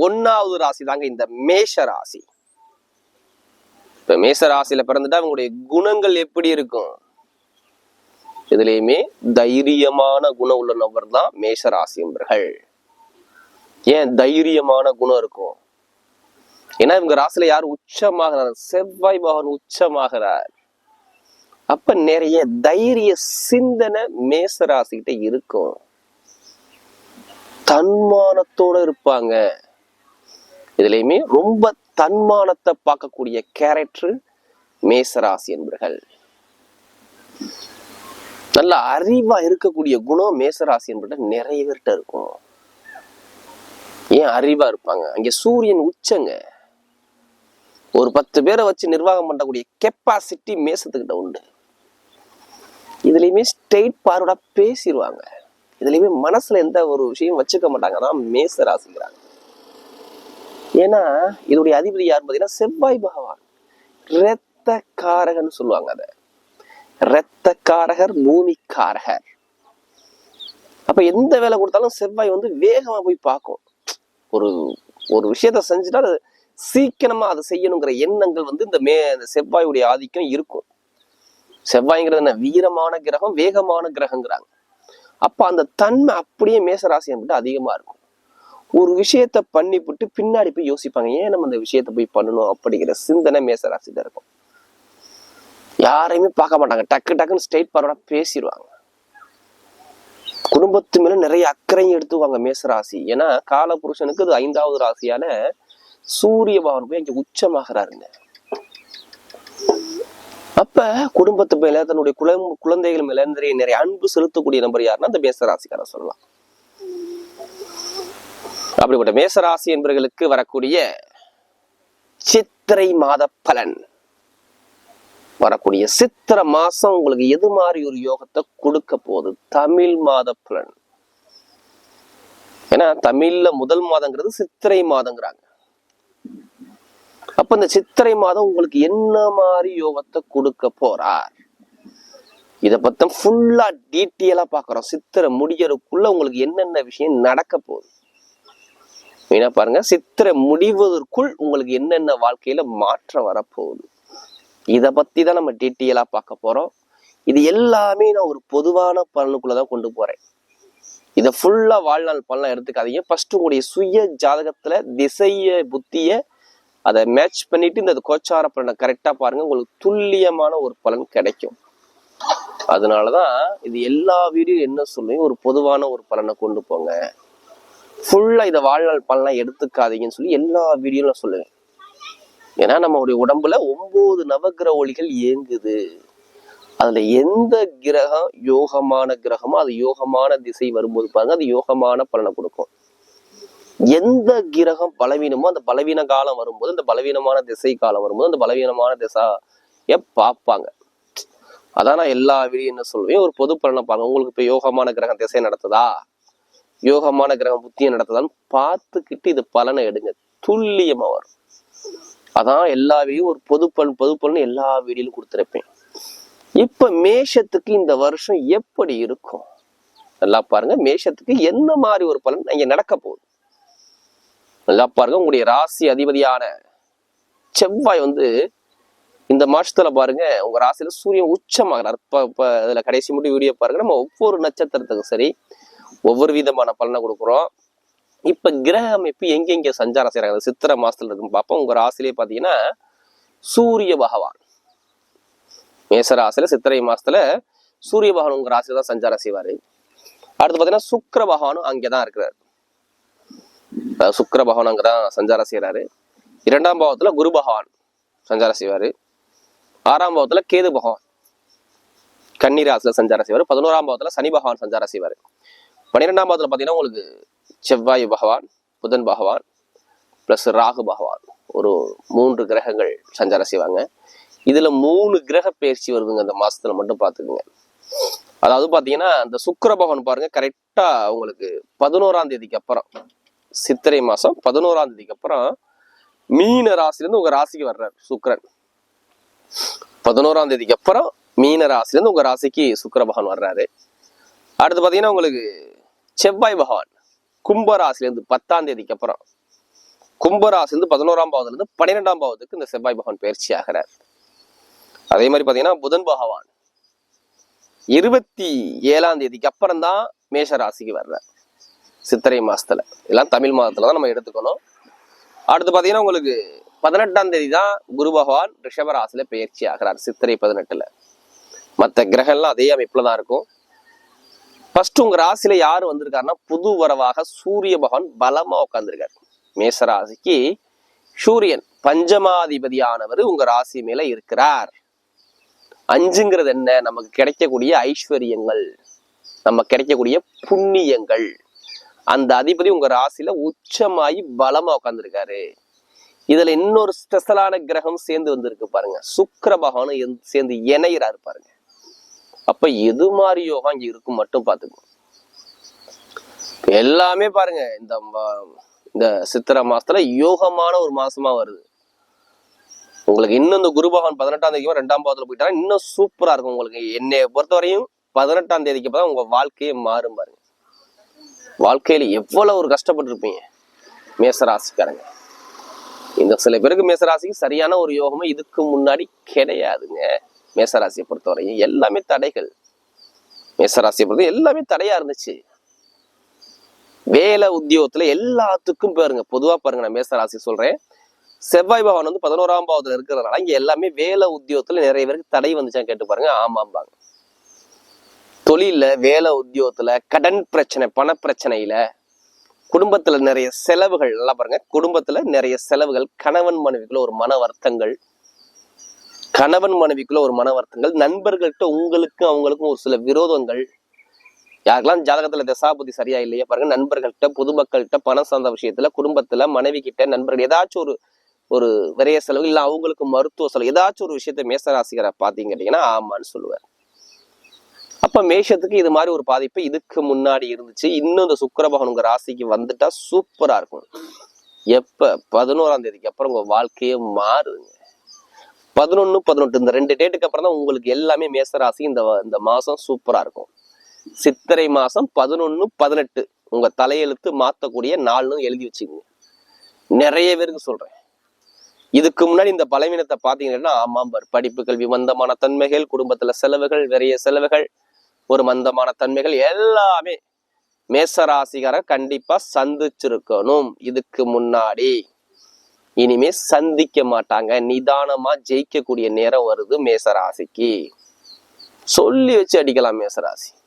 ஒன்னாவது ராசி தாங்க இந்த மேஷ ராசி. இப்ப மேச ராசியில பிறந்துட்டா அவங்களுடைய குணங்கள் எப்படி இருக்கும்? இதுலயுமே தைரியமான குணம் உள்ள நபர் தான் மேஷ ராசி என்பர்கள். ஏன் தைரியமான குணம் இருக்கும்? ஏன்னா இவங்க ராசியில யார் உச்சமாகிறார்? செவ்வாய் பகவான் உச்சமாகிறார். அப்ப நிறைய தைரிய சிந்தனை மேச ராசிக்கிட்ட இருக்கும். தன்மானத்தோட இருப்பாங்க. இதுலயுமே ரொம்ப தன்மானத்தை பார்க்கக்கூடிய கேரக்டர் மேசராசி என்பர்கள். நல்ல அறிவா இருக்கக்கூடிய குணம் மேசராசி என்பது நிறைய பேர்கிட்ட இருக்கும். ஏன் அறிவா இருப்பாங்க? அங்க சூரியன் உச்சங்க. ஒரு பத்து பேரை வச்சு நிர்வாகம் பண்ணக்கூடிய கெப்பாசிட்டி மேசத்துக்கிட்ட உண்டு. இதுலயுமே ஸ்டேட் பார்வடா பேசிடுவாங்க இதுலயுமே மனசுல எந்த ஒரு விஷயம் வச்சுக்க மாட்டாங்க. அதான் மேச ராசிக்கிறாங்க ஏன்னா இதோடைய அதிபதி யார் பார்த்தீங்கன்னா செவ்வாய் பகவான். இரத்த காரகன்னு சொல்லுவாங்க அதை. இரத்த காரகர் பூமிக்காரகர். அப்ப எந்த வேலை கொடுத்தாலும் செவ்வாய் வந்து வேகமா போய் பார்க்கும். ஒரு ஒரு விஷயத்த செஞ்சுட்டா அது சீக்கிரமா அதை செய்யணுங்கிற எண்ணங்கள் வந்து இந்த மே செவ்வாயுடைய ஆதிக்கம் இருக்கும். செவ்வாய்ங்கிறது என்ன? வீரமான கிரகம் வேகமான கிரகங்கிறாங்க. அப்ப அந்த தன்மை அப்படியே மேசராசி மட்டும் அதிகமா இருக்கும். ஒரு விஷயத்த பண்ணிவிட்டு பின்னாடி போய் யோசிப்பாங்க ஏன் நம்ம அந்த விஷயத்த போய் பண்ணணும்? அப்படிங்கிற சிந்தனை மேசராசில இருக்கும். யாரையுமே பார்க்க மாட்டாங்க. டக்கு டக்குன்னு ஸ்ட்ரெயிட் பார்வடா பேசிடுவாங்க குடும்பத்து மேல நிறைய அக்கறையும் எடுத்துவாங்க மேசராசி. ஏன்னா கால புருஷனுக்கு இது ஐந்தாவது ராசியான சூரிய பகவான் போய் இங்க உச்சமாகிறாருங்க. அப்ப குடும்பத்து மேல தன்னுடைய குழந்தைகள் மேல நிறைய நிறைய அன்பு செலுத்தக்கூடிய நபர் யாருன்னா அந்த மேசராசிக்கார சொல்லலாம். அப்படிப்பட்ட மேசராசி என்பவர்களுக்கு வரக்கூடிய சித்திரை மாத பலன். வரக்கூடிய சித்திர மாசம் உங்களுக்கு எது மாதிரி ஒரு யோகத்தை கொடுக்க போகுது? தமிழ் மாத பலன். ஏன்னா தமிழ்ல முதல் மாதங்கிறது சித்திரை மாதங்கிறாங்க. அப்ப இந்த சித்திரை மாதம் உங்களுக்கு என்ன மாதிரி யோகத்தை கொடுக்க போறார்? இத பத்தி ஃபுல்லா டீட்டெயிலா பாக்குறோம் சித்திரை முடியறதுக்குள்ள உங்களுக்கு என்னென்ன விஷயம் நடக்க போகுது? மெயினா பாருங்க. சித்திரை முடிவதற்குள் உங்களுக்கு என்னென்ன வாழ்க்கையில மாற்றம் வரப்போகுது? இதை பத்தி தான் நம்ம டீட்டெயிலா பார்க்க போறோம். இது எல்லாமே நான் ஒரு பொதுவான பலனுக்குள்ளதான் கொண்டு போறேன். இதை ஃபுல்லா வாழ்நாள் பலன் எடுத்துக்காதீங்க. ஃபர்ஸ்ட் உங்களுடைய சுய ஜாதகத்துல திசைய புத்திய அதை மேட்ச் பண்ணிட்டு இந்த கோச்சார பலனை கரெக்டா பாருங்க. உங்களுக்கு துல்லியமான ஒரு பலன் கிடைக்கும். அதனாலதான் இது எல்லா வீடியோ என்ன சொல்லுவேன் ஒரு பொதுவான ஒரு பலனை கொண்டு போங்க. ஃபுல்லா இதை வாழ்நாள் பலனா எடுத்துக்காதீங்கன்னு சொல்லி எல்லா வீடியோவும் நான் சொல்லுவேன். ஏன்னா நம்மளுடைய உடம்புல ஒன்பது நவகிரக ஒளிகள் இயங்குது. அதுல எந்த கிரகம் யோகமான கிரகமோ அது யோகமான திசை வரும்போது பாருங்க அது யோகமான பலனை கொடுக்கும். எந்த கிரகம் பலவீனமோ அந்த பலவீன காலம் வரும்போது அந்த பலவீனமான திசை காலம் வரும்போது அந்த பலவீனமான திசைய பார்ப்பாங்க. அதான் நான் எல்லா வீடியும் என்ன சொல்லுவேன் ஒரு பொது பலனை பாருங்க. உங்களுக்கு இப்போ யோகமான கிரகம் திசை நடத்துதா? யோகமான கிரகம் புத்தியை நடத்துதான்னு பார்த்துக்கிட்டு இது பலனை எடுங்க. துல்லியமா வரும். அதான் எல்லா வீடியும் ஒரு பொது பலன் பொது பலன் எல்லா வீடியிலும் கொடுத்துருப்பேன். இப்ப மேஷத்துக்கு இந்த வருஷம் எப்படி இருக்கும்? நல்லா பாருங்க மேஷத்துக்கு என்ன மாதிரி ஒரு பலன் இங்க நடக்க போகுது? நல்லா பாருங்க உங்களுடைய ராசி அதிபதியான செவ்வாய் வந்து இந்த மாசத்துல பாருங்க உங்க ராசியில சூரியன் உச்சமாகிறார். இப்ப இப்ப அதுல கடைசி மட்டும் வீடியோ பாருங்க. நம்ம ஒவ்வொரு நட்சத்திரத்துக்கும் சரி ஒவ்வொரு விதமான பலனை கொடுக்குறோம். இப்ப கிரக அமைப்பு எங்கெங்க சஞ்சாரம் செய்யறாங்க சித்திர சித்திரை மாசத்துல இருக்குன்னு பார்ப்போம். உங்க ராசிலேயே பாத்தீங்கன்னா சூரிய பகவான். மேசராசில சித்திரை மாசத்துல சூரிய பகவான் உங்க ராசியில தான் சஞ்சாரம் செய்வாரு. அடுத்து பாத்தீங்கன்னா சுக்கர பகவானும் அங்கேதான் இருக்கிறார். சுக்கர பகவான் அங்கதான் சஞ்சாரம் செய்யறாரு இரண்டாம் பாவத்துல குரு பகவான் சஞ்சாரம் செய்வாரு. ஆறாம் பாவத்துல கேது பகவான் கன்னி ராசியில சஞ்சாரம் செய்வாரு. பதினோராம் பாவத்துல சனி பகவான் சஞ்சாரம் செய்வாரு. பன்னிரெண்டாம் பாதத்தில் பார்த்தீங்கன்னா உங்களுக்கு செவ்வாய் பகவான் புதன் பகவான் ப்ளஸ் ராகு பகவான். ஒரு மூன்று கிரகங்கள் சஞ்சாரம் செய்வாங்க. இதில் மூணு கிரக பயிற்சி வருதுங்க. இந்த மாதத்தில் மட்டும் பார்த்துக்குங்க அதாவது பார்த்தீங்கன்னா அந்த சுக்கர பகவான் பாருங்க கரெக்டாக உங்களுக்கு பதினோராம் தேதிக்கு அப்புறம் சித்திரை மாதம் பதினோராம் தேதிக்கு அப்புறம் மீன ராசிலேருந்து இருந்து ராசிக்கு வர்றார் சுக்கரன். பதினோராம் தேதிக்கு அப்புறம் மீன ராசிலேருந்து உங்கள் ராசிக்கு சுக்கர பகவான் வர்றாரு. அடுத்து பார்த்தீங்கன்னா உங்களுக்கு செவ்வாய் பகவான் கும்பராசிலேருந்து இருந்து பத்தாம் தேதிக்கு அப்புறம் கும்பராசிலேருந்து இருந்து பதினோராம் பாவத்துல இருந்து பன்னிரெண்டாம் பாவத்துக்கு இந்த செவ்வாய் பகவான் பயிற்சி ஆகிறார். அதே மாதிரி பாத்தீங்கன்னா புதன் பகவான் இருபத்தி ஏழாம் தேதிக்கு அப்புறம் தான் மேஷ ராசிக்கு வர்றார். சித்திரை மாசத்துல. எல்லாம் தமிழ் மாதத்துல தான் நம்ம எடுத்துக்கணும். அடுத்து பாத்தீங்கன்னா உங்களுக்கு பதினெட்டாம் தேதி தான் குரு பகவான் ரிஷபராசில பயிற்சி ஆகிறார். சித்திரை பதினெட்டுல. மற்ற கிரகம்லாம் அதே அமைப்புல தான் இருக்கும். ஃபர்ஸ்ட் உங்க ராசியில யாரு வந்திருக்காருன்னா புது வரவாக சூரிய பகவான் பலமா உட்கார்ந்துருக்காரு. மேச ராசிக்கு சூரியன் பஞ்சமாதிபதியானவர் உங்க ராசி மேல இருக்கிறார். அஞ்சுங்கிறது என்ன? நமக்கு கிடைக்கக்கூடிய ஐஸ்வர்யங்கள் நம்ம கிடைக்கக்கூடிய புண்ணியங்கள். அந்த அதிபதி உங்க ராசியில உச்சமாயி பலமா உட்காந்துருக்காரு இதுல இன்னொரு ஸ்பெஷலான கிரகம் சேர்ந்து வந்திருக்கு பாருங்க. சுக்கர பகவானும் சேர்ந்து இணையிறாரு பாருங்க. அப்ப எது மாதிரி யோகா இங்க இருக்கும் மட்டும் பாத்துக்கணும் எல்லாமே பாருங்க இந்த இந்த சித்திரை மாசத்துல யோகமான ஒரு மாசமா வருது. உங்களுக்கு இன்னும் இந்த குரு பகவான் பதினெட்டாம் தேதிக்கு ரெண்டாம் பாவத்துல போயிட்டா இன்னும் சூப்பரா இருக்கும் உங்களுக்கு. என்னைய பொறுத்தவரையும் பதினெட்டாம் தேதிக்கு அப்பதான் உங்க வாழ்க்கையே மாறும் பாருங்க. வாழ்க்கையில எவ்வளவு ஒரு கஷ்டப்பட்டு இருப்பீங்க மேசராசிக்காரங்க. இந்த சில பேருக்கு மேசராசிக்கு சரியான ஒரு யோகமே இதுக்கு முன்னாடி கிடையாதுங்க. மேசராசியை பொறுத்தவரையும் எல்லாமே தடைகள். மேசராசியை பொறுத்த எல்லாமே தடையா இருந்துச்சு. வேலை உத்தியோகத்துல எல்லாத்துக்கும் பாருங்க பொதுவா பாருங்க நான் மேசராசி சொல்றேன். செவ்வாய் பவன் வந்து பதினோராம் பாவத்துல இருக்கிறதுனால இங்க எல்லாமே வேலை உத்தியோகத்துல நிறைய பேருக்கு தடை வந்துச்சான்னு கேட்டு பாருங்க ஆமாம்பாங்க. தொழில வேலை உத்தியோகத்துல கடன் பிரச்சனை பண பிரச்சனையில குடும்பத்துல நிறைய செலவுகள் நல்லா பாருங்க குடும்பத்துல நிறைய செலவுகள் கணவன் மனைவிக்குள்ள ஒரு மன வருத்தங்கள் கணவன் மனைவிக்குள்ள ஒரு மன வருத்தங்கள் நண்பர்கள்ட்ட உங்களுக்கும் அவங்களுக்கும் ஒரு சில விரோதங்கள். யாருக்கெல்லாம் ஜாதகத்துல தசாபதி சரியா இல்லையா பாருங்க நண்பர்கள்ட்ட பொதுமக்கள்கிட்ட பணம் சார்ந்த விஷயத்துல குடும்பத்துல மனைவி கிட்ட நண்பர்கள் ஏதாச்சும் ஒரு ஒரு விரைய செலவு இல்ல அவங்களுக்கு மருத்துவ செலவு ஏதாச்சும் ஒரு விஷயத்த மேசராசிகரை பாத்தீங்க ஆமான்னு சொல்லுவார். அப்ப மேஷத்துக்கு இது மாதிரி ஒரு பாதிப்பு இதுக்கு முன்னாடி இருந்துச்சு. இன்னும் இந்த சுக்கரபகன் உங்க ராசிக்கு வந்துட்டா சூப்பரா இருக்கும். எப்ப? பதினோராம் தேதிக்கு அப்புறம் உங்க வாழ்க்கையே மாறுங்க பதினொன்று பதினெட்டு இந்த ரெண்டு டேட்டுக்கு அப்புறம் தான் உங்களுக்கு எல்லாமே மேசராசி இந்த இந்த மாதம் சூப்பராக இருக்கும். சித்திரை மாதம் பதினொன்று பதினெட்டு. உங்கள் தலையெழுத்து மாற்றக்கூடிய நாள்னு எழுதி வச்சுக்கோங்க. நிறைய பேருக்கு சொல்கிறேன் இதுக்கு முன்னாடி இந்த பலவீனத்தை பார்த்தீங்கன்னா ஆமாம்பர் படிப்பு கல்வி மந்தமான தன்மைகள் குடும்பத்தில் செலவுகள் நிறைய செலவுகள் ஒரு மந்தமான தன்மைகள் எல்லாமே மேசராசிகார கண்டிப்பாக சந்திச்சிருக்கணும். இதுக்கு முன்னாடி இனிமே சந்திக்க மாட்டாங்க. நிதானமா ஜெயிக்கக்கூடிய நேரம் வருது மேசராசிக்கு. சொல்லி வச்சு அடிக்கலாம் மேசராசி.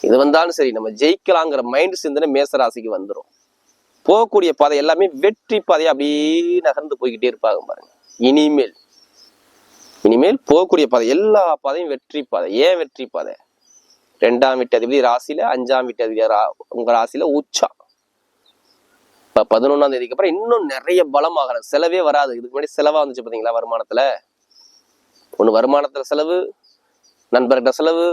இது வந்தாலும் சரி நம்ம ஜெயிக்கலாங்கிற மைண்ட் சிந்தனை மேசராசிக்கு வந்துடும் போகக்கூடிய பாதை எல்லாமே வெற்றி பாதையை அப்படியே நகர்ந்து போய்கிட்டே இருப்பாங்க பாருங்க. இனிமேல். இனிமேல் போகக்கூடிய பாதை எல்லா பாதையும் வெற்றி பாதை. ஏன் வெற்றி பாதை? ரெண்டாம் வீட்டு அதிபதி ராசியில அஞ்சாம் வீட்டு அதிபதி ரா- உங்க ராசியில உச்சா இப்போ பதினொன்றாம் தேதிக்கு அப்புறம் இன்னும் நிறைய பலமாகிற செலவே வராது. இதுக்கு முன்னாடி செலவாக வந்துச்சு பார்த்தீங்களா வருமானத்துல? ஒன்று வருமானத்துல செலவு நண்பர்கிட்ட செலவு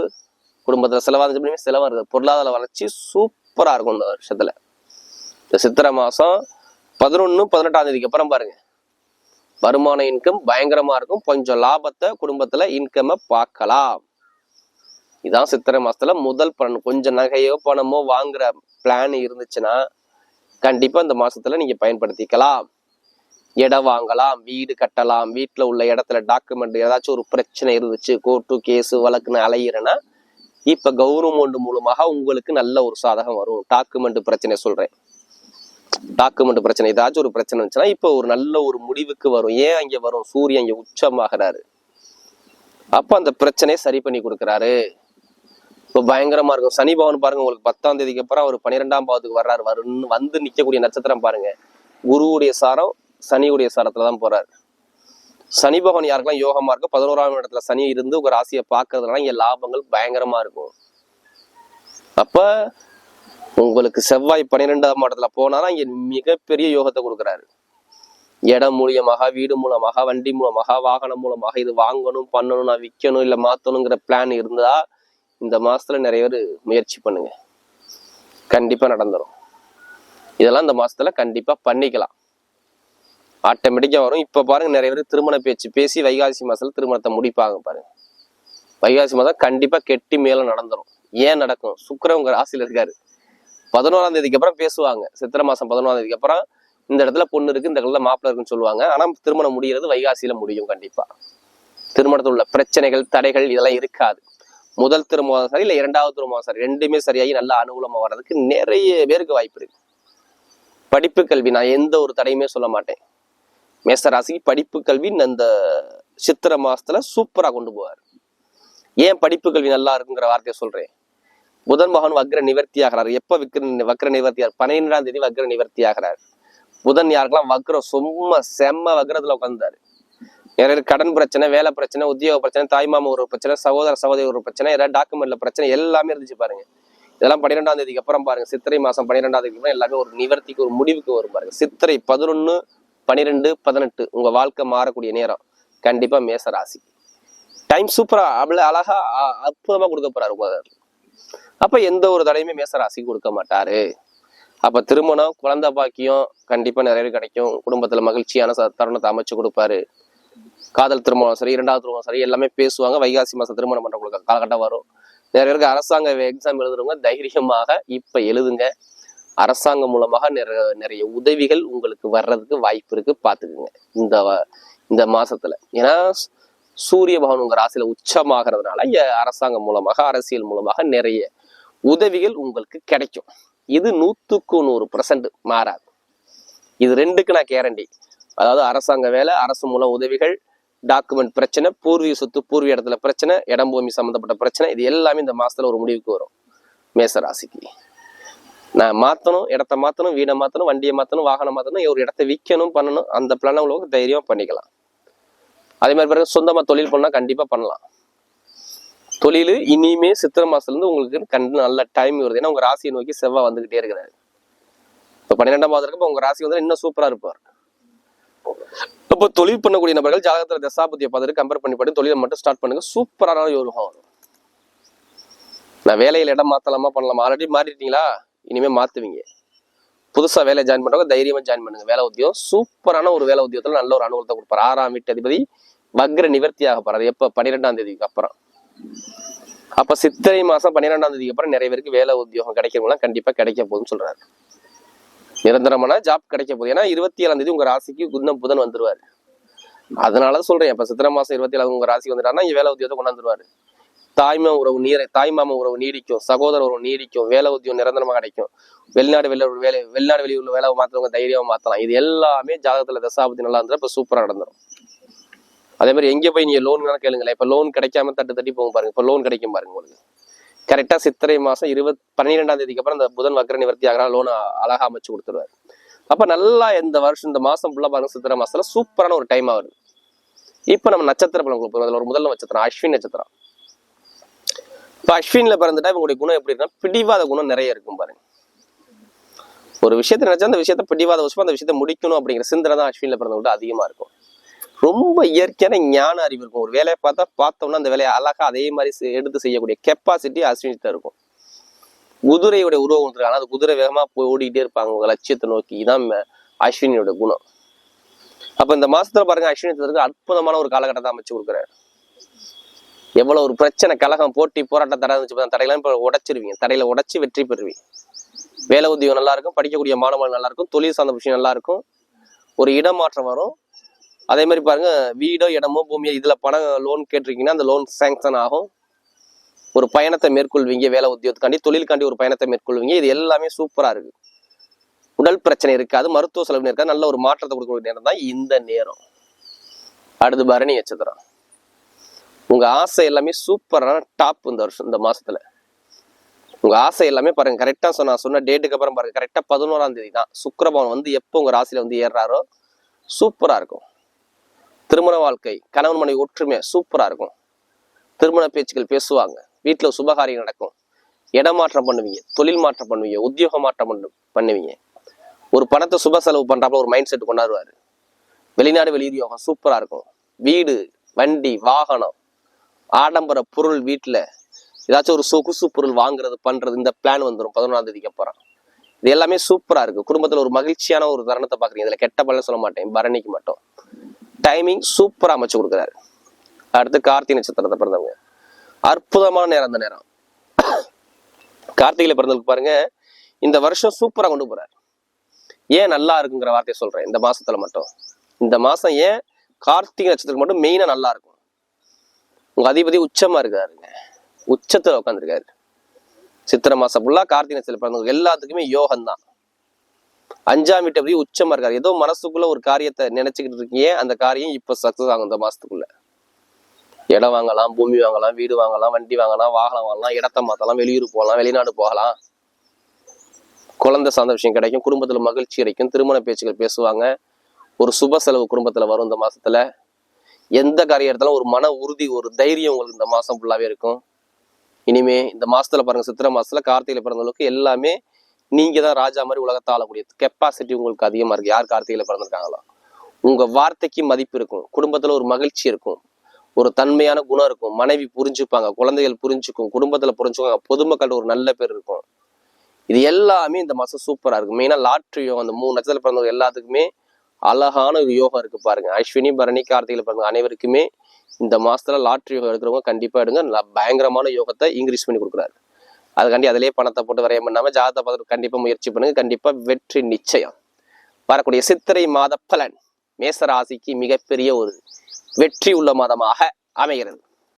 குடும்பத்தில் செலவாக இருந்துச்சு செலவாக இருக்குது பொருளாதார வளர்ச்சி சூப்பராக இருக்கும் இந்த வருஷத்துல. இந்த சித்திரை மாதம் பதினொன்னு பதினெட்டாம் தேதிக்கு அப்புறம் பாருங்கள் வருமான இன்கம் பயங்கரமா இருக்கும். கொஞ்சம் லாபத்தை குடும்பத்துல இன்கம்மை பார்க்கலாம். இதான் சித்திரை மாசத்துல முதல் பலன். கொஞ்சம் நகையோ பணமோ வாங்குற பிளான் இருந்துச்சுன்னா கண்டிப்பாக இந்த மாதத்தில் நீங்கள் பயன்படுத்திக்கலாம். இடம் வாங்கலாம் வீடு கட்டலாம் வீட்டில் உள்ள இடத்துல டாக்குமெண்ட் ஏதாச்சும் ஒரு பிரச்சனை இருந்துச்சு கோர்ட்டு கேஸு வழக்குன்னு அலையிறேன்னா இப்போ கவர்மெண்ட் மூலமாக உங்களுக்கு நல்ல ஒரு சாதகம் வரும். டாக்குமெண்ட் பிரச்சனை சொல்கிறேன் டாக்குமெண்ட் பிரச்சனை ஏதாச்சும் ஒரு பிரச்சனை இருந்துச்சுன்னா இப்போ ஒரு நல்ல ஒரு முடிவுக்கு வரும். ஏன் அங்கே வரும்? சூரியன் இங்கே உச்சமாகிறாரு. அப்போ அந்த பிரச்சனையை சரி பண்ணி கொடுக்குறாரு. இப்போ பயங்கரமா இருக்கும். சனி பவன் பாருங்க உங்களுக்கு பத்தாம் தேதிக்கு அப்புறம் அவர் பன்னிரெண்டாம் பாவத்துக்கு வர்றாரு. வருன்னு வந்து நிற்கக்கூடிய நட்சத்திரம் பாருங்க. குருவுடைய சாரம் சனியுடைய சாரத்துல தான் போறாரு. சனி பகவான் யாருக்கெல்லாம் யோகமா இருக்கோ பதினோராம் இடத்துல சனி இருந்து உங்க ராசியை பாக்குறதுனால இங்க லாபங்கள் பயங்கரமா இருக்கும். அப்ப உங்களுக்கு செவ்வாய் பன்னிரெண்டாம் இடத்துல போனாலும் இங்க மிகப்பெரிய யோகத்தை கொடுக்குறாரு. இடம் மூலியமாக வீடு மூலமாக வண்டி மூலமாக வாகனம் மூலமாக இது வாங்கணும் பண்ணணும் நான் விற்கணும் இல்லை மாத்தணுங்கிற பிளான் இருந்தா இந்த மாதத்துல நிறைய பேர் முயற்சி பண்ணுங்க. கண்டிப்பாக நடந்துடும் இதெல்லாம் இந்த மாதத்துல கண்டிப்பாக பண்ணிக்கலாம். ஆட்டோமேட்டிக்காக வரும். இப்போ பாருங்க நிறைய பேர் திருமண பேச்சு பேசி வைகாசி மாதத்தில் திருமணத்தை முடிப்பாங்க பாருங்க. வைகாசி மாதம் கண்டிப்பாக கெட்டி மேலே நடந்துடும் ஏன் நடக்கும்? சுக்கிரன் உங்கள் ராசியில் இருக்காரு. பதினோராம் தேதிக்கு அப்புறம் பேசுவாங்க. சித்திரை மாதம் பதினோராம் தேதிக்கு அப்புறம் இந்த இடத்துல பொண்ணு இருக்கு இந்த இடத்துல மாப்பிள்ள இருக்குன்னு சொல்லுவாங்க. ஆனால் திருமணம் முடிகிறது வைகாசியில் முடியும் கண்டிப்பாக திருமணத்தில் உள்ள பிரச்சனைகள் தடைகள் இதெல்லாம் இருக்காது. முதல் திருமணம் சரி இல்லை இரண்டாவது திருமணம் சரி ரெண்டுமே சரியாகி நல்ல அனுகூலமாக வர்றதுக்கு நிறைய பேருக்கு வாய்ப்பு இருக்கு. படிப்பு கல்வி நான் எந்த ஒரு தடையுமே சொல்ல மாட்டேன். மேசராசிக்கு படிப்பு கல்வி அந்த சித்திரை மாசத்துல சூப்பரா கொண்டு போவார். ஏன் படிப்பு கல்வி நல்லா இருக்குங்கிற வார்த்தையை சொல்றேன். புதன் மகன் வக்ர நிவர்த்தி ஆகிறார் எப்ப விக்ர வக்ர நிவர்த்தி ஆகிறார் பன்னிரெண்டாம் தேதி வக்ர நிவர்த்தி ஆகிறார் புதன் யாருக்கெல்லாம் வக்ரம் சும்மா செம்ம வக்ரத்துல உட்காந்தாரு நிறைய கடன் பிரச்சனை வேலை பிரச்சனை உத்தியோக பிரச்சனை தாய்மாம ஒரு பிரச்சனை சகோதர சகோதரி ஒரு பிரச்சனை ஏதாவது டாக்குமெண்ட்ல பிரச்சனை எல்லாமே இருந்துச்சு பாருங்க. இதெல்லாம் பன்னிரெண்டாம் தேதிக்கு அப்புறம் பாருங்க. சித்திரை மாசம் பன்னிரெண்டாம் தேதிக்கு அப்புறம் எல்லாமே ஒரு நிவர்த்திக்கு ஒரு முடிவுக்கு வரும் பாருங்க. சித்திரை பதினொன்னு பன்னிரெண்டு பதினெட்டு. உங்க வாழ்க்கை மாறக்கூடிய நேரம். கண்டிப்பா மேச ராசி. டைம் சூப்பரா அவ்வளவு அழகா அ- அற்புதமா கொடுக்க போறாரு உங்க அப்ப எந்த ஒரு தடையுமே மேச ராசி கொடுக்க மாட்டாரு. அப்ப திருமணம் குழந்தை பாக்கியம் கண்டிப்பா நிறைய பேர் கிடைக்கும். குடும்பத்துல மகிழ்ச்சியான தருணத்தை அமைச்சு கொடுப்பாரு. காதல் திருமணம் சரி இரண்டாவது திருமணம் சரி எல்லாமே பேசுவாங்க. வைகாசி மாசம் திருமணம் பண்றவங்களுக்கு காலகட்டம் வரும். நிறைய பேருக்கு அரசாங்க எக்ஸாம் எழுதுறவங்க தைரியமாக இப்ப எழுதுங்க. அரசாங்கம் மூலமாக நிறைய நிறைய உதவிகள் உங்களுக்கு வர்றதுக்கு வாய்ப்பு இருக்கு. பார்த்துக்குங்க. இந்த இந்த மாசத்துல. ஏன்னா சூரிய பகவான் உங்க ராசியில உச்சமாகிறதுனால இங்க அரசாங்கம் மூலமாக அரசியல் மூலமாக நிறைய உதவிகள் உங்களுக்கு கிடைக்கும். இது நூத்துக்கு நூறு பர்சன்ட் மாறாது. இது ரெண்டுக்கு நான் கேரண்டி அதாவது அரசாங்க வேலை அரசு மூலம் உதவிகள் டாக்குமெண்ட் பிரச்சனை பூர்வீக சொத்து பூர்வீக இடத்துல பிரச்சனை இடம் பூமி சம்மந்தப்பட்ட பிரச்சனை இது எல்லாமே இந்த மாசத்துல ஒரு முடிவுக்கு வரும். மேச ராசிக்கு. நான் மாற்றணும் இடத்த மாத்தணும் வீடை மாற்றணும் வண்டியை மாற்றணும் வாகனம் மாத்தணும் ஒரு இடத்த விற்கணும் பண்ணணும் அந்த பிளான உங்களுக்கு தைரியமாக பண்ணிக்கலாம். அதே மாதிரி பிறகு சொந்தமா தொழில் பண்ணா கண்டிப்பா பண்ணலாம். தொழில் இனிமே சித்திரை மாசத்துல இருந்து உங்களுக்கு கண்டு நல்ல டைம் வருது. ஏன்னா உங்க ராசியை நோக்கி செவ்வாய் வந்துகிட்டே இருக்கிறாரு. இப்போ பன்னிரெண்டாம் மாதம் இருக்கப்போ உங்க ராசி வந்து இன்னும் சூப்பரா இருப்பார். இப்போ தொழில் பண்ணக்கூடிய நபர்கள் ஜாதகத்துல தசாபதியை பார்த்துட்டு கம்பேர் பண்ணி பார்த்து தொழிலை மட்டும் ஸ்டார்ட் பண்ணுங்க. சூப்பரான யோகம் நான் வேலையில் இடம் மாத்தலாமா பண்ணலாமா? ஆல்ரெடி மாறிட்டீங்களா? இனிமே மாத்துவீங்க. புதுசா வேலை ஜாயின் பண்ணுறவங்க தைரியமா ஜாயின் பண்ணுங்க. வேலை உத்தியோகம் சூப்பரான ஒரு வேலை உத்தியோகத்துல நல்ல ஒரு அனுகூலத்தை கொடுப்பார். ஆறாம் வீட்டு அதிபதி வக்ர நிவர்த்தி ஆக போறாரு எப்ப? பன்னிரெண்டாம் தேதிக்கு அப்புறம். அப்ப சித்திரை மாசம் பன்னிரெண்டாம் தேதிக்கு அப்புறம் நிறைய பேருக்கு வேலை உத்தியோகம் கிடைக்கிறவங்களாம் கண்டிப்பா கிடைக்க போகுதுன்னு சொல்றாரு. நிரந்தரமான ஜாப் கிடைக்க போகுது. ஏன்னா இருபத்தி ஏழாம் தேதி உங்க ராசிக்கு குந்தம் புதன் வந்துருவாரு. அதனால சொல்றேன். இப்ப சித்திர மாசம் இருபத்தி ஏழாவது உங்க ராசிக்கு வந்துட்டாருன்னா இங்க வேலை உத்தியோகத்தை கொண்டாந்துருவாரு. தாய்மா உறவு நீரை தாய்மாம உறவு நீடிக்கும். சகோதர உறவு நீடிக்கும். வேலை உத்தியோகம் நிரந்தரமா கிடைக்கும். வெளிநாடு வெளி வேலை வெளிநாடு வெளியூர்ல வேலை மாத்தவங்க தைரியமா மாத்தலாம். இது எல்லாமே ஜாதகத்துல தசாபதி நல்லா இருந்தா இப்ப சூப்பரா நடந்துரும். அதே மாதிரி எங்க போய் நீங்க லோன் கேளுங்களேன். இப்ப லோன் கிடைக்காம தட்டு தட்டி போகும் பாருங்க. இப்ப லோன் கிடைக்கும் பாருங்க உங்களுக்கு. கரெக்டா சித்திரை மாசம் இருபத் பன்னிரெண்டாம் தேதிக்கு அப்புறம் இந்த புதன் வக்கர நிவர்த்தி ஆகிறா லோன் அழகா அமைச்சு கொடுத்துருவாரு. அப்ப நல்லா இந்த வருஷம் இந்த மாசம் ஃபுல்லா பாருங்க சித்திரை மாசத்துல சூப்பரான ஒரு டைம் ஆகுது. இப்ப நம்ம நட்சத்திர பலன் போறோம். அதில் ஒரு முதல் நட்சத்திரம் அஸ்வின் நட்சத்திரம். இப்ப அஸ்வின்ல பிறந்துட்டா இவங்களுடைய குணம் எப்படி இருக்குன்னா பிடிவாத குணம் நிறைய இருக்கும் பாருங்க. ஒரு விஷயத்தை நினைச்சா அந்த விஷயத்த பிடிவாத வருஷம் அந்த விஷயத்தை முடிக்கணும் அப்படிங்கிற சிந்தனை தான் அஸ்வின்ல பிறந்தவங்கள்ட்ட அதிகமா இருக்கும். ரொம்ப இயற்கையான ஞான அறிவு இருக்கும். ஒரு வேலையை பார்த்தா பார்த்தோம்னா அந்த வேலையை அழகாக அதே மாதிரி எடுத்து செய்யக்கூடிய கெப்பாசிட்டி அஸ்வினிட்ட இருக்கும். குதிரையோட உருவம் கொடுத்துருக்காங்க அது குதிரை வேகமாக போய் ஓடிக்கிட்டே இருப்பாங்க. உங்க லட்சியத்தை நோக்கி. இதான் அஸ்வினியோட குணம். அப்போ இந்த மாசத்துல பாருங்க அஸ்வினத்துக்கு அற்புதமான ஒரு காலகட்டத்தை அமைச்சு கொடுக்குறாரு. எவ்வளவு ஒரு பிரச்சனை கழகம் போட்டி போராட்டம் தடை இருந்துச்சு தடையெல்லாம் இப்போ உடைச்சிருவீங்க. தடையில உடைச்சு வெற்றி பெறுவீங்க. வேலை உத்தியோகம் நல்லா இருக்கும். படிக்கக்கூடிய மாணவர்கள் நல்லா இருக்கும். தொழில் சார்ந்த விஷயம் நல்லா இருக்கும். ஒரு இடமாற்றம் வரும். அதே மாதிரி பாருங்க வீடோ இடமோ பூமியோ இதுல பணம் லோன் கேட்டிருக்கீங்கன்னா அந்த லோன் சேங்ஷன் ஆகும். ஒரு பயணத்தை மேற்கொள்வீங்க வேலை உத்தியோகத்துக்காண்டி தொழிலுக்காண்டி ஒரு பயணத்தை மேற்கொள்வீங்க. இது எல்லாமே சூப்பரா இருக்கு. உடல் பிரச்சனை இருக்காது மருத்துவ செலவு இருக்காது நல்ல ஒரு மாற்றத்தை கொடுக்கக்கூடிய நேரம் தான் இந்த நேரம். அடுத்து பரணி நட்சத்திரம். உங்க ஆசை எல்லாமே சூப்பரான டாப் இந்த வருஷம் இந்த மாசத்துல. உங்க ஆசை எல்லாமே பாருங்க கரெக்டா சொன்ன சொன்ன டேட்டுக்கு அப்புறம் பாருங்க கரெக்டா பதினோராம் தேதி தான். சுக்கரபவன் வந்து எப்போ உங்க ராசியில வந்து ஏறுறாரோ சூப்பரா இருக்கும். திருமண வாழ்க்கை கணவன் மனைவி ஒற்றுமை சூப்பரா இருக்கும். திருமண பேச்சுக்கள் பேசுவாங்க. வீட்டுல சுபகாரியம் நடக்கும். இடமாற்றம் பண்ணுவீங்க தொழில் மாற்றம் பண்ணுவீங்க உத்தியோக மாற்றம் பண்ணு பண்ணுவீங்க. ஒரு பணத்தை சுப செலவு பண்ணுறப்ப ஒரு மைண்ட் செட் கொண்டாடுவாரு. வெளிநாடு வெளியுத்தியோகம் சூப்பரா இருக்கும். வீடு வண்டி வாகனம் ஆடம்பர பொருள் வீட்டுல ஏதாச்சும் ஒரு சொகுசு பொருள் வாங்குறது பண்றது இந்த பிளான் வந்துடும் பதினொன்றாம் தேதிக்கு அப்புறம். இது எல்லாமே சூப்பரா இருக்கு. குடும்பத்துல ஒரு மகிழ்ச்சியான ஒரு தருணத்தை பாக்குறீங்க இதுல கெட்ட பலன் சொல்ல மாட்டேன். பரணிக்கு மட்டும். டைமிங் சூப்பரா அமைச்சு கொடுக்குறாரு. அடுத்து கார்த்திகை நட்சத்திரத்தை பிறந்தவங்க. அற்புதமான நேரம் அந்த நேரம். கார்த்திகையில பிறந்தவங்களுக்கு பாருங்க இந்த வருஷம் சூப்பரா கொண்டு போறாரு. ஏன் நல்லா இருக்குங்கிற வார்த்தையை சொல்றேன். இந்த மாசத்துல மட்டும். இந்த மாசம் ஏன் கார்த்திகை நட்சத்திரம் மட்டும் மெயினா நல்லா இருக்கும். உங்க அதிபதி உச்சமா இருக்காருங்க. உச்சத்துல உட்காந்துருக்காரு சித்திர மாசம் ஃபுல்லா கார்த்திகை நட்சத்திரம் பிறந்தவங்க எல்லாத்துக்குமே யோகம் தான் அஞ்சாம் வீட்டு அப்படியே உச்சமா இருக்காரு. ஏதோ மனசுக்குள்ள ஒரு காரியத்தை நினைச்சுக்கிட்டு இருக்கீங்க. அந்த காரியம் இப்ப சக்சஸ் ஆகும் இந்த மாசத்துக்குள்ள? இடம் வாங்கலாம் பூமி வாங்கலாம் வீடு வாங்கலாம் வண்டி வாங்கலாம் வாகனம் வாங்கலாம் இடத்த மாத்தலாம் வெளியூர் போகலாம் வெளிநாடு போகலாம். குழந்தை சார்ந்த விஷயம் கிடைக்கும் குடும்பத்துல மகிழ்ச்சி கிடைக்கும் திருமண பேச்சுகள் பேசுவாங்க. ஒரு சுப செலவு குடும்பத்துல வரும் இந்த மாசத்துல. எந்த காரியம் எடுத்தாலும் ஒரு மன உறுதி ஒரு தைரியம் உங்களுக்கு இந்த மாசம் ஃபுல்லாவே இருக்கும். இனிமே இந்த மாசத்துல பாருங்க சித்திரை மாசத்துல கார்த்திகை பிறந்தவங்களுக்கு எல்லாமே நீங்க தான் ராஜா மாதிரி உலகத்தை ஆளக்கூடிய கெப்பாசிட்டி உங்களுக்கு அதிகமா இருக்கு. யார் கார்த்திகையில பிறந்திருக்காங்களோ. உங்க வார்த்தைக்கு மதிப்பு இருக்கும். குடும்பத்துல ஒரு மகிழ்ச்சி இருக்கும். ஒரு தன்மையான குணம் இருக்கும். மனைவி புரிஞ்சுப்பாங்க. குழந்தைகள் புரிஞ்சுக்கும். குடும்பத்துல புரிஞ்சுக்குவாங்க. பொதுமக்கள் ஒரு நல்ல பேர் இருக்கும். இது எல்லாமே இந்த மாசம் சூப்பரா இருக்கும். மெயினா லாட்ரி யோகம். அந்த மூணு நட்சத்திரம் பிறந்தவங்க எல்லாத்துக்குமே அழகான ஒரு யோகம் இருக்கு பாருங்க. அஸ்வினி பரணி கார்த்திகை பிறந்த அனைவருக்குமே இந்த மாசத்துல லாட்ரி யோகம் எடுக்கிறவங்க கண்டிப்பா எடுங்க. பயங்கரமான யோகத்தை இன்க்ரீஸ் பண்ணி கொடுக்குறாரு. அதுக்காண்டி அதிலே பணத்தை போட்டு வரைய பண்ணாம ஜாதகத்தை பார்த்து கண்டிப்பா முயற்சி பண்ணுங்க. கண்டிப்பா வெற்றி நிச்சயம். வரக்கூடிய சித்திரை மாத பலன். மேசராசிக்கு மிகப்பெரிய ஒரு வெற்றி உள்ள மாதமாக அமைகிறது.